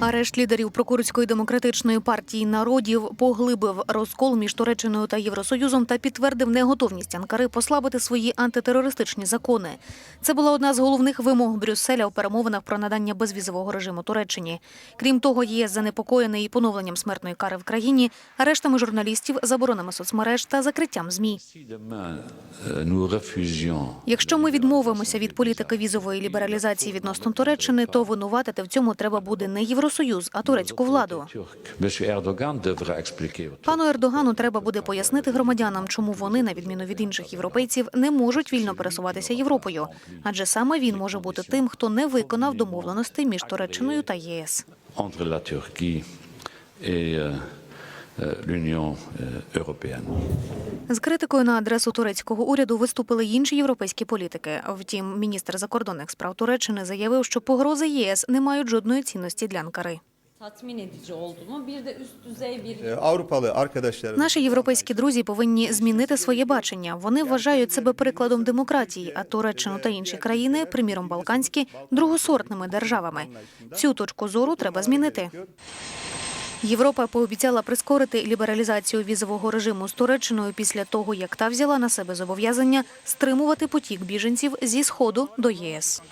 Арешт лідерів прокурорської демократичної партії народів поглибив розкол між Туреччиною та Євросоюзом та підтвердив неготовність Анкари послабити свої антитерористичні закони. Це була одна з головних вимог Брюсселя у перемовинах про надання безвізового режиму Туреччині. Крім того, ЄС занепокоєний і поновленням смертної кари в країні, арештами журналістів, заборонами соцмереж та закриттям змі. Якщо ми відмовимося від політики візової лібералізації відносно Туреччини, то винуватити в цьому треба буде не Євросоюз, а турецьку владу. Пану Ердогану треба буде пояснити громадянам, чому вони, на відміну від інших європейців, не можуть вільно пересуватися Європою. Адже саме він може бути тим, хто не виконав домовленості між Туреччиною та ЄС. l'Union euh, européenne. З критикою на адресу турецького уряду виступили й інші європейські політики. Втім, міністр закордонних справ Туреччини заявив, що погрози ЄС не мають жодної цінності для Анкари. arkadaşlarım Наші європейські друзі повинні змінити своє бачення. Вони вважають себе прикладом демократії, а Туреччину та інші країни, приміром Балканські, другосортними державами. Цю точку зору треба змінити. Європа пообіцяла прискорити лібералізацію візового режиму з Туреччиною після того, як та взяла на себе зобов'язання стримувати потік біженців зі сходу до єС.